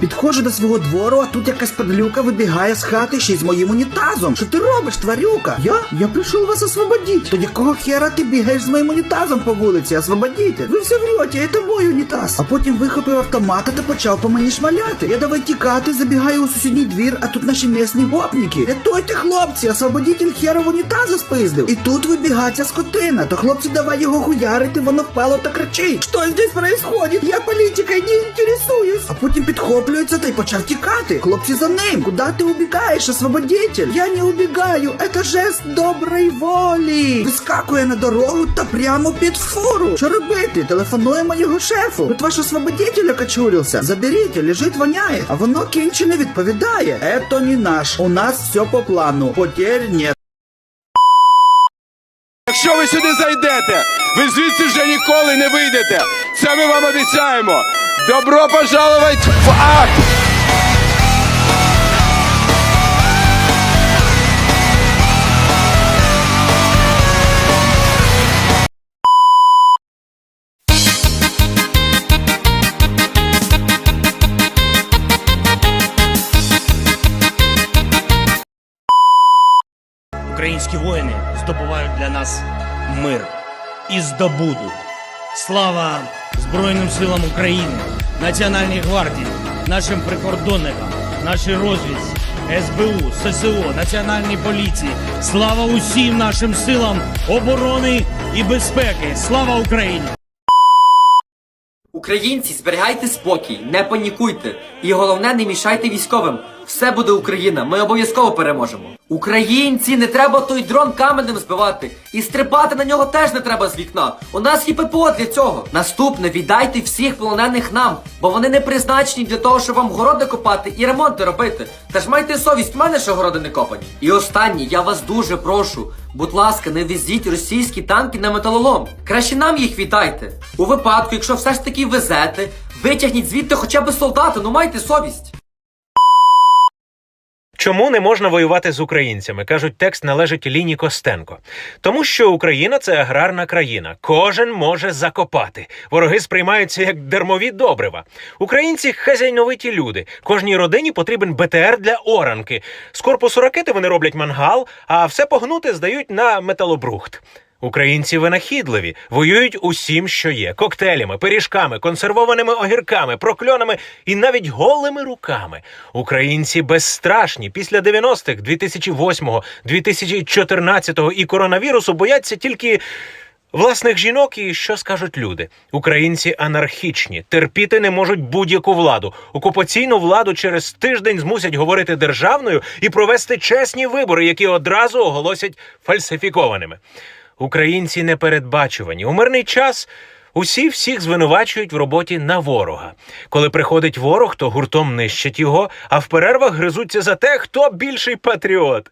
Підходжу до свого двору, а тут якась падлюка вибігає з хати ще й з моїм унітазом. Що ти робиш, тварюка? Я? Я прийшов вас освободити. То якого хера ти бігаєш з моїм унітазом по вулиці, освободите? Ви все врете, це мой унітаз. А потім вихопив автомата та почав по мені шмаляти. Я давай тікати, забігаю у сусідній двір, а тут наші місні гопніки. Рятуйте, хлопці, освободитель херов унітаза спиздив. І тут вибігає ця скотина. То хлопці давай його хуярити, воно впало та кричить. Що здесь происходит? Я політикою не інтересуюсь. А потім підхоплюється та й почав тікати. Хлопці за ним. Куда ти убігаєш, освободитель? Я не убігаю, це жест доброї волі. Вискакує на дорогу та прямо під фуру. Що робити? Телефонуємо його шефу. Тут ваш освободитель окочурився. Заберіть, лежить, воняє. А воно кінче не відповідає. Ето не наш. У нас все по плану. Потерь нет. Якщо ви сюди зайдете, ви звідси вже ніколи не вийдете. Це ми вам обіцяємо. Добро пожаловать в ад! Українські воїни здобувають для нас мир і здобудуть. Слава Збройним силам України, Національній гвардії, нашим прикордонникам, нашій розвідці, СБУ, ССО, Національній поліції. Слава усім нашим силам оборони і безпеки. Слава Україні! Українці, зберігайте спокій, не панікуйте. І головне, не мішайте військовим. Все буде Україна, ми обов'язково переможемо. Українці, не треба той дрон каменем збивати. І стрибати на нього теж не треба з вікна. У нас є ППО для цього. Наступне, віддайте всіх полонених нам, бо вони не призначені для того, щоб вам городи копати і ремонти робити. Та ж майте совість, в мене ще городи не копані. І останнє, я вас дуже прошу. Будь ласка, не везіть російські танки на металолом. Краще нам їх віддайте. У випадку, якщо все ж таки везете, витягніть звідти хоча б солдата, ну майте совість. Чому не можна воювати з українцями? кажуть, текст належить Ліні Костенко. Тому що Україна це аграрна країна. Кожен може закопати. Вороги сприймаються як дермові добрива. Українці хазяйновиті люди. Кожній родині потрібен БТР для оранки. З корпусу ракети вони роблять мангал, а все погнути здають на металобрухт. Українці винахідливі, воюють усім, що є: коктейлями, пиріжками, консервованими огірками, прокльонами і навіть голими руками. Українці безстрашні після 90-х, 2008-го, 2014-го і коронавірусу бояться тільки. Власних жінок і що скажуть люди? Українці анархічні, терпіти не можуть будь-яку владу. Окупаційну владу через тиждень змусять говорити державною і провести чесні вибори, які одразу оголосять фальсифікованими. Українці непередбачувані. У мирний час усі всіх звинувачують в роботі на ворога. Коли приходить ворог, то гуртом нищать його, а в перервах гризуться за те, хто більший патріот.